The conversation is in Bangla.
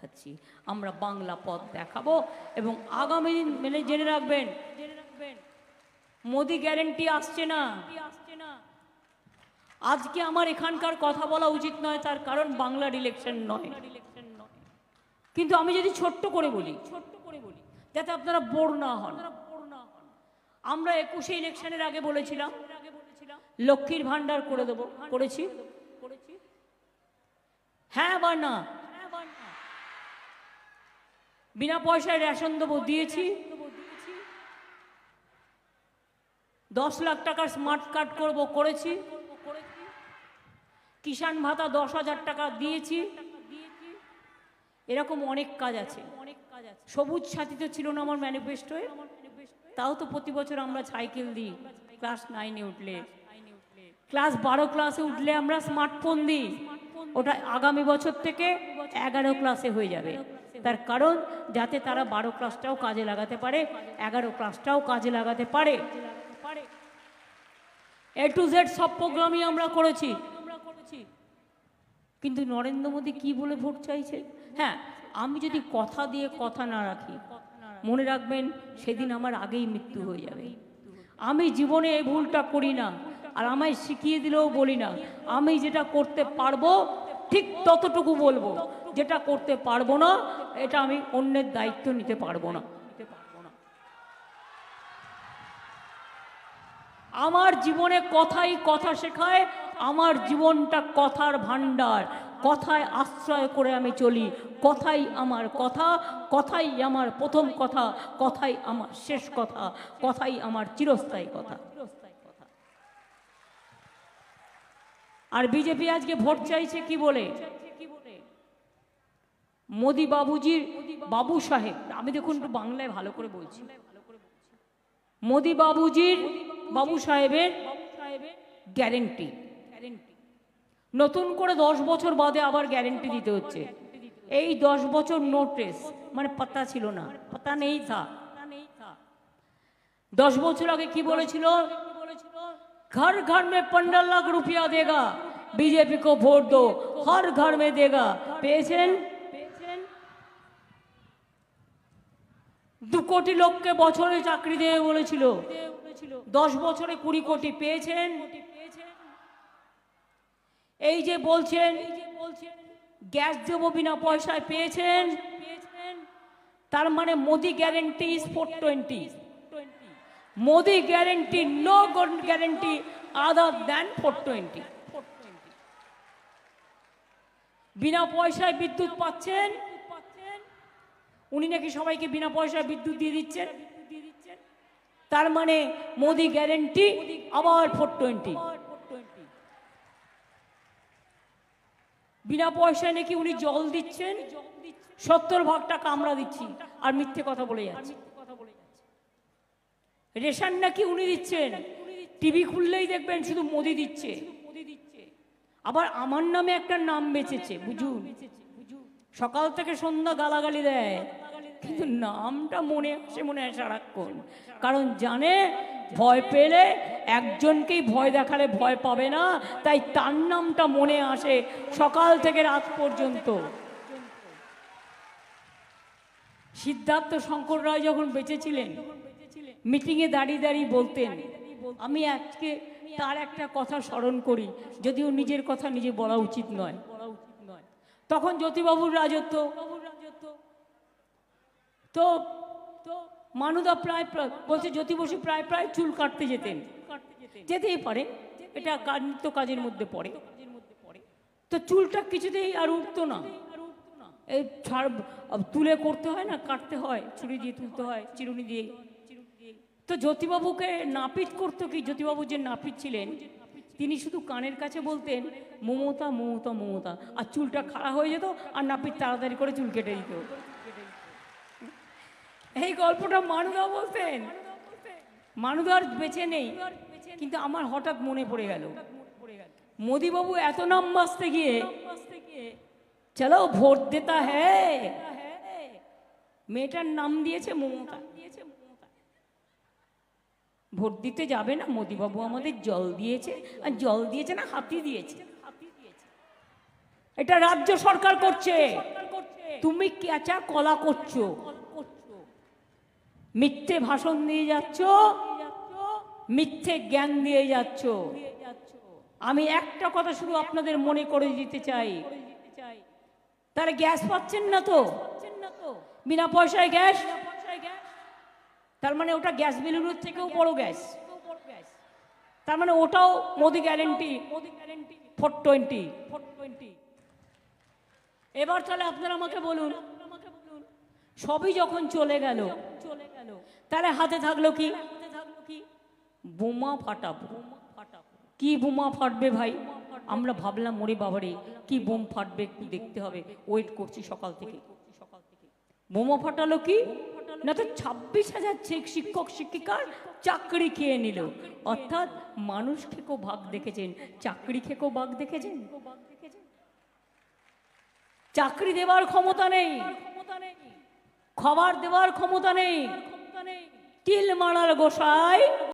দেখাচ্ছি। আমরা বাংলা পথ দেখাবো এবং আগামী দিন মেনে জেনে রাখবেন জেনে রাখবেন, মোদি গ্যারেন্টি আসছে না। আসছে না আজকে আমার এখানকার কথা বলা উচিত নয়, তার কারণ বাংলার ইলেকশন নয়। কিন্তু আমি যদি ছোট্ট করে বলি ছোট্ট করে বলি যাতে আপনারা বোর না হন। আমরা একুশে ইলেকশনের আগে বলেছিলাম, লক্ষ্মীর ভান্ডার করে দেবো, করেছি। হ্যাঁ বা না? বিনা পয়সায় রেশন দেবো, দিয়েছি। দশ লাখ টাকার স্মার্ট কার্ড করব, করেছি। কিষাণ ভাতা দশ হাজার টাকা দিয়েছি। এরকম অনেক কাজ আছে। অনেক কাজ আছে সবুজ সাথী তো ছিল না আমার ম্যানিফেস্টোয়। তাও তো প্রতি বছর আমরা সাইকেল দিই। ক্লাস নাইনে উঠলে। ক্লাস বারো ক্লাসে উঠলে আমরা স্মার্টফোন দিই। ওটা আগামী বছর থেকে এগারো ক্লাসে হয়ে যাবে। তার কারণ যাতে তারা বারো ক্লাসটাও কাজে লাগাতে পারে, এগারো ক্লাসটাও কাজে লাগাতে পারে। এ টু জেড সব প্রোগ্রামই আমরা করেছি। কিন্তু নরেন্দ্র মোদী কি বলে ভোট চাইছে? হ্যাঁ আমি যদি কথা দিয়ে কথা না রাখি, মনে রাখবেন সেদিন আমার আগেই মৃত্যু হয়ে যাবে। আমি জীবনে এই ভুলটা করি না, আর আমায় শিখিয়ে দিলেও বলি না, আমি যেটা করতে পারব, ঠিক ততটুকু বলব। যেটা করতে পারব না, এটা আমি অন্যের দায়িত্ব নিতে পারব না। আমার জীবনে কথাই কথা শেখায়, আমার জীবনটা কথার ভাণ্ডার। কথায় আশ্রয় করে আমি চলি, কথাই আমার কথা, কথাই আমার প্রথম কথা, কথাই আমার শেষ কথা, কথাই আমার চিরস্থায়ী কথা। আর বিজেপি আজকে ভোট চাইছে কি বলে? মোদি বাবুজির বাবু সাহেব, আমি দেখুন একটু বাংলায় ভালো করে বলছি। মোদি বাবুজির বাবু সাহেবের গ্যারেন্টি। নতুন করে দশ বছর বাদে আবার গ্যারেন্টি দিতে হচ্ছে। এই দশ বছর নোটিস মানে পাতা ছিল না, পাতা নেই থা। দশ বছর আগে কি বলেছিল? ঘর ঘর মে পনেরো লাখ রুপিয়া দেগা, বিজেপি কো ভোট দো, হর ঘর মে দেগা। পেয়েছেন? দু কোটি লোককে বছরে চাকরি দেবে বলেছিল। দশ বছরে কুড়ি কোটি পেয়েছেন। এই যে বলছেন, গ্যাস দেবো বিনা পয়সায় পেয়েছেন। তার মানে Modi guarantee is four twenty Modi guarantee no guarantee other than four twenty বিনা পয়সায় বিদ্যুৎ পাচ্ছেন। উনি নাকি সবাইকে বিনা পয়সায় বিদ্যুৎ দিয়ে দিচ্ছেন। তার মানে মোদি গ্যারেন্টি আবার ফোর টোয়েন্টি বিনা পয়সায় নাকি উনি জল দিচ্ছেন? সত্তর ভাগ টাকা আমরা দিচ্ছি, আর মিথ্যে কথা বলে যাচ্ছি। রেশন নাকি উনি দিচ্ছেন? টিভি খুললেই দেখবেন শুধু মোদি দিচ্ছে। আবার আমার নামে একটা নাম বেঁচেছে, বুঝুন। সকাল থেকে সন্ধ্যা গালাগালি দেয়। কিন্তু নামটা মনে আসে, মনে হয় সারাক্ষণ। কারণ জানে, ভয় পেলে একজনকেই ভয় দেখালে ভয় পাবে না, তাই তার নামটা মনে আসে সকাল থেকে রাত পর্যন্ত। সিদ্ধার্থ শঙ্কর রায় যখন বেঁচে ছিলেন মিটিংয়ে দাঁড়িয়ে দাঁড়িয়ে বলতেন, আমি আজকে তার একটা কথা স্মরণ করি, যদিও নিজের কথা নিজে বলা উচিত নয়। তখন জ্যোতিবাবুর রাজত্ব। তো মানুদা প্রায় বলছে জ্যোতি বসু প্রায় প্রায় চুল কাটতে যেতেন। যেতেই পারে, এটা নিত্য কাজের মধ্যে পড়ে। তো চুলটা কিছুতেই আর উঠতো না। এই ছাড় তুলে করতে হয় না, কাটতে হয়, ছুরি দিয়ে তুলতে হয়, চিরুনি দিয়ে। তো জ্যোতিবাবুকে নাপিত করতো কি? জ্যোতিবাবু যে নাপিত ছিলেন তিনি শুধু কানের কাছে বলতেন, মমতা মমতা মমতা। আর চুলটা খাড়া হয়ে যেত, আর নাপিত তাড়াতাড়ি করে চুল কেটে দিত। এই গল্পটা মানুদা বলতেন। মানুদার বেঁচে নেই, কিন্তু আমার হঠাৎ মনে পড়ে গেল। মোদিবাবু এত নাম বাঁচতে গিয়ে, চলো ভোট দেতা হ্যাঁ মেয়েটার নাম দিয়েছে মমতা। ভোট দিতে যাবে না, মোদিবাবু আমাদের জল দিয়েছে, আর জল দিয়েছে না, হাতি দিয়েছে। এটা রাজ্য সরকার করছে। তুমি কেঁচা কলা করছ। মিথ্যে ভাষণ দিয়ে যাচ্ছ, মিথ্যে জ্ঞান দিয়ে যাচ্ছ। আমি একটা কথা শুধু আপনাদের মনে করে দিতে চাই। তাহলে গ্যাস পাচ্ছেন না তো? বিনা পয়সায় গ্যাস? তার মানে ওটা গ্যাস বিলুনের থেকেও বড় গ্যাস। তার মানে ওটাও Modi guarantee Modi guarantee four twenty. Four twenty এবার তাহলে আপনারা আমাকে বলুন, সবই যখন চলে গেল চলে গেল তাহলে হাতে থাকল কি? বোমা ফাটাবো। কি বোমা ফাটবে ভাই? আমরা ভাবলাম মরে বাবারে, কি বোম ফাটবে একটু দেখতে হবে। ওয়েট করছি সকাল থেকে সকাল থেকে। বোমা ফাটালো কি? না তো ছাব্বিশ হাজার শিক- শিক্ষক, শিক্ষিকার চাকরি খেয়ে নিল। অর্থাৎ মানুষ খেকো ভাগ দেখেছেন, চাকরি খেকেও ভাগ দেখেছেন। চাকরি দেওয়ার ক্ষমতা নেই, খাবার দেওয়ার ক্ষমতা নেই, তিল মারার গোসাই